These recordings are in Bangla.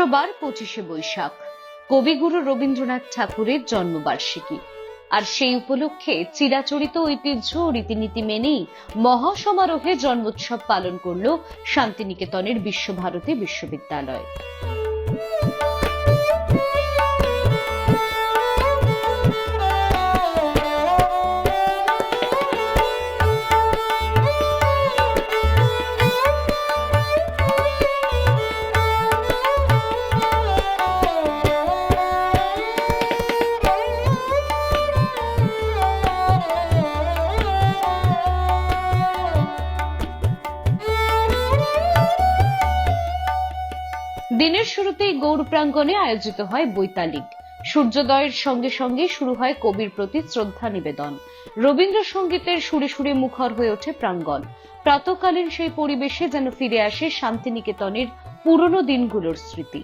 শুক্রবার পঁচিশে বৈশাখ। কবিগুরু রবীন্দ্রনাথ ঠাকুরের জন্মবার্ষিকী। আর সেই উপলক্ষে চিরাচরিত ঐতিহ্য ও রীতিনীতি মেনেই মহাসমারোহে জন্মোৎসব পালন করল শান্তিনিকেতনের বিশ্বভারতী বিশ্ববিদ্যালয়। দিনের শুরুতেই গৌর প্রাঙ্গণে আয়োজিত হয় বৈতালিক। সূর্যোদয়ের সঙ্গে সঙ্গে শুরু হয় কবির প্রতি শ্রদ্ধা নিবেদন। রবীন্দ্রসঙ্গীতের সুরে সুরে মুখর হয়ে ওঠে প্রাঙ্গণ। প্রাতকালীন সেই পরিবেশে যেন ফিরে আসে শান্তিনিকেতনের পুরনো দিনগুলোর স্মৃতি।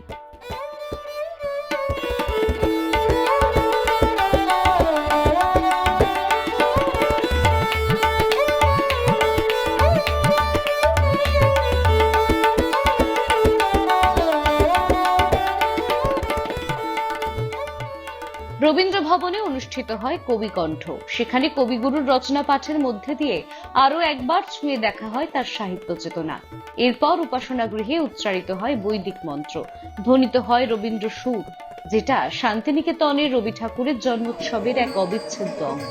রবীন্দ্র ভবনে অনুষ্ঠিত হয় কবি কণ্ঠ। সেখানে কবিগুরুর রচনা পাঠের মধ্যে দিয়ে আরও একবার ছুঁয়ে দেখা হয় তার সাহিত্য চেতনা। এরপর উপাসনা গৃহে উচ্চারিত হয় বৈদিক মন্ত্র। ধ্বনিত হয় রবীন্দ্র সুর, যেটা শান্তিনিকেতনের রবি ঠাকুরের জন্মোৎসবের এক অবিচ্ছেদ্য অঙ্গ।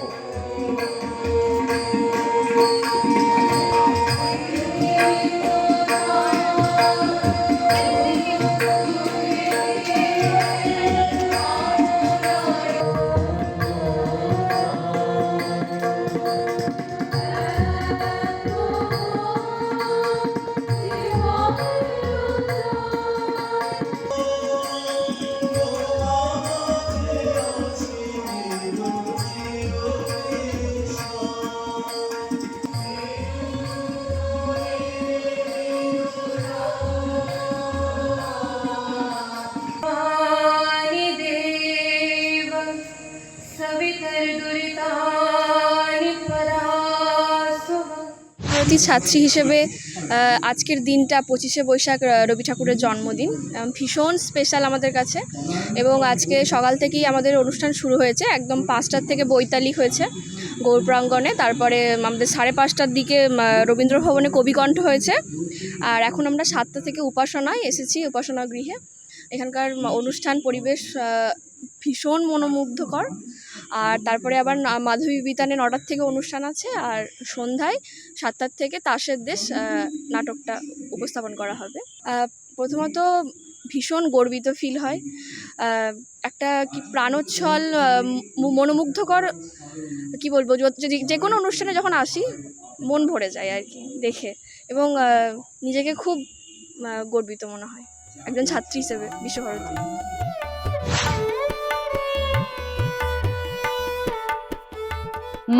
ভারতী ছাত্রী হিসেবে আজকের দিনটা পঁচিশে বৈশাখ রবি ঠাকুরের জন্মদিন। ভীষণ স্পেশাল আমাদের কাছে। এবং আজকে সকাল থেকেই আমাদের অনুষ্ঠান শুরু হয়েছে। একদম পাঁচটার থেকে বৈতালি হয়েছে গৌর প্রাঙ্গণে। তারপরে আমাদের সাড়ে পাঁচটার দিকে রবীন্দ্র ভবনে কবিকণ্ঠ হয়েছে। আর এখন আমরা সাতটা থেকে উপাসনায় এসেছি, উপাসনা গৃহে। এখানকার অনুষ্ঠান পরিবেশ ভীষণ মনোমুগ্ধকর। আর তারপরে আবার মাধবী বিতানে নটার থেকে অনুষ্ঠান আছে আর সন্ধ্যায় সাতটার থেকে তাসের দেশ নাটকটা উপস্থাপন করা হবে। প্রথমত ভীষণ গর্বিত ফিল হয়। একটা কি প্রাণোচ্ছল মনোমুগ্ধকর, কি বলব যদি যে কোনো অনুষ্ঠানে যখন আসি, মন ভরে যায় আর কি দেখে। এবং নিজেকে খুব গর্বিত মনে হয়। একজন ছাত্রী হিসেবে, বিশ্বভারতী।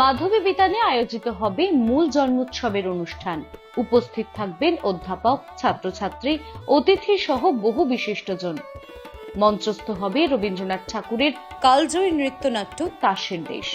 মাধবী বিতানে আয়োজিত হবে মূল জন্মোৎসবের অনুষ্ঠান। উপস্থিত থাকবেন অধ্যাপক, ছাত্রছাত্রী অতিথি সহ বহু বিশিষ্টজন। মঞ্চস্থ হবে রবীন্দ্রনাথ ঠাকুরের কালজয়ী নৃত্যনাট্য তাসের দেশ।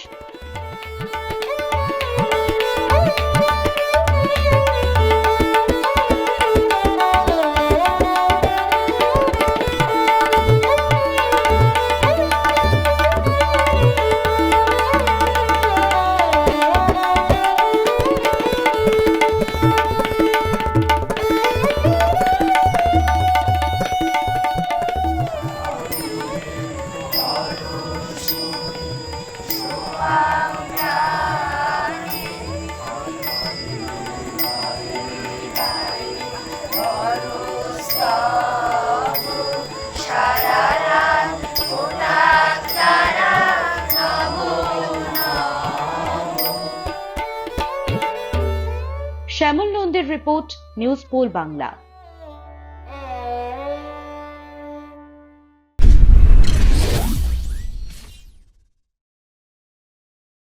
Report news pole Bangla